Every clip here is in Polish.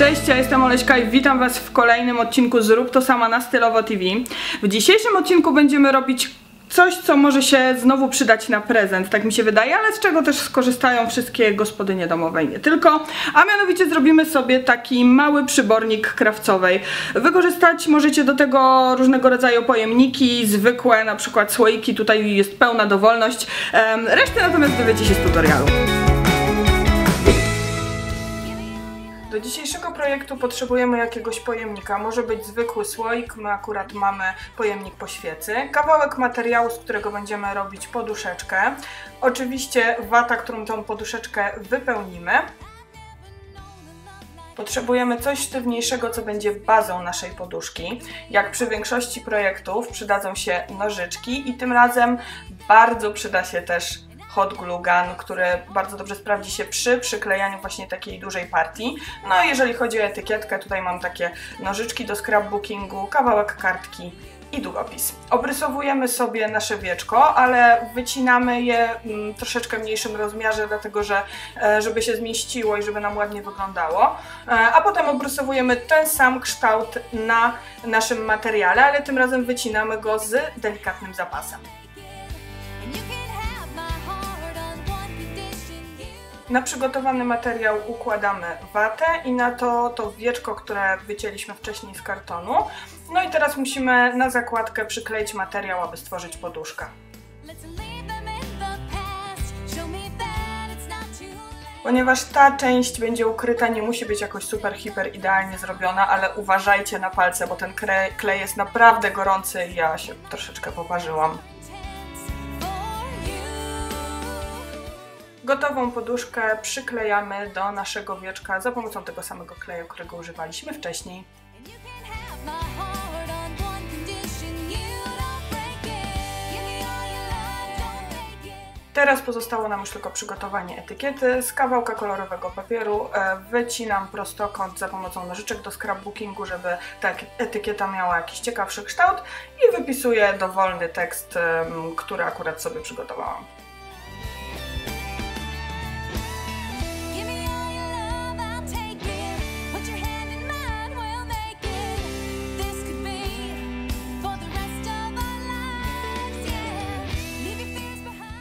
Cześć, ja jestem Oleśka i witam Was w kolejnym odcinku Zrób to sama na Stylowo TV. W dzisiejszym odcinku będziemy robić coś, co może się znowu przydać na prezent, tak mi się wydaje, ale z czego też skorzystają wszystkie gospodynie domowe i nie tylko. A mianowicie zrobimy sobie taki mały przybornik krawcowej. Wykorzystać możecie do tego różnego rodzaju pojemniki, zwykłe, na przykład słoiki, tutaj jest pełna dowolność. Resztę natomiast dowiecie się z tutorialu. Do dzisiejszego projektu potrzebujemy jakiegoś pojemnika. Może być zwykły słoik, my akurat mamy pojemnik po świecy. Kawałek materiału, z którego będziemy robić poduszeczkę. Oczywiście wata, którą tą poduszeczkę wypełnimy. Potrzebujemy coś sztywniejszego, co będzie bazą naszej poduszki. Jak przy większości projektów przydadzą się nożyczki i tym razem bardzo przyda się też hot glue gun, który bardzo dobrze sprawdzi się przy przyklejaniu właśnie takiej dużej partii. No jeżeli chodzi o etykietkę, tutaj mam takie nożyczki do scrapbookingu, kawałek kartki i długopis. Obrysowujemy sobie nasze wieczko, ale wycinamy je w mm, troszeczkę mniejszym rozmiarze, dlatego że e, żeby się zmieściło i żeby nam ładnie wyglądało. E, a potem obrysowujemy ten sam kształt na naszym materiale, ale tym razem wycinamy go z delikatnym zapasem. Na przygotowany materiał układamy watę i na to to wieczko, które wycięliśmy wcześniej z kartonu. No i teraz musimy na zakładkę przykleić materiał, aby stworzyć poduszkę. Ponieważ ta część będzie ukryta, nie musi być jakoś super, hiper idealnie zrobiona, ale uważajcie na palce, bo ten klej jest naprawdę gorący i ja się troszeczkę poparzyłam. Gotową poduszkę przyklejamy do naszego wieczka za pomocą tego samego kleju, którego używaliśmy wcześniej. Teraz pozostało nam już tylko przygotowanie etykiety. Z kawałka kolorowego papieru e, wycinam prostokąt za pomocą nożyczek do scrapbookingu, żeby ta etykieta miała jakiś ciekawszy kształt i wypisuję dowolny tekst, który akurat sobie przygotowałam.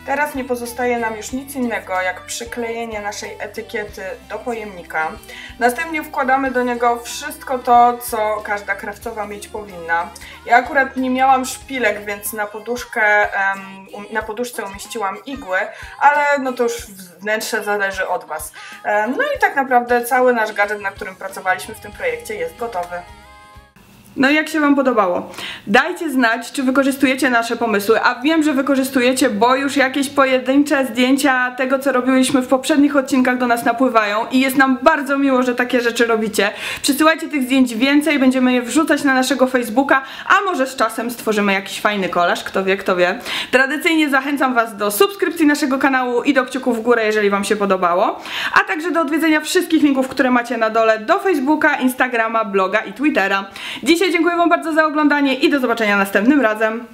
Teraz nie pozostaje nam już nic innego jak przyklejenie naszej etykiety do pojemnika. Następnie wkładamy do niego wszystko to, co każda krawcowa mieć powinna. Ja akurat nie miałam szpilek, więc na poduszkę, um, na poduszce umieściłam igły, ale no to już wnętrze zależy od Was. No i tak naprawdę cały nasz gadżet, na którym pracowaliśmy w tym projekcie jest gotowy. No jak się Wam podobało? Dajcie znać, czy wykorzystujecie nasze pomysły, a wiem, że wykorzystujecie, bo już jakieś pojedyncze zdjęcia tego, co robiłyśmy w poprzednich odcinkach do nas napływają i jest nam bardzo miło, że takie rzeczy robicie. Przysyłajcie tych zdjęć więcej, będziemy je wrzucać na naszego Facebooka, a może z czasem stworzymy jakiś fajny kolaż, kto wie, kto wie. Tradycyjnie zachęcam Was do subskrypcji naszego kanału i do kciuków w górę, jeżeli Wam się podobało, a także do odwiedzenia wszystkich linków, które macie na dole do Facebooka, Instagrama, bloga i Twittera. Dzisiaj dziękuję Wam bardzo za oglądanie i do zobaczenia następnym razem.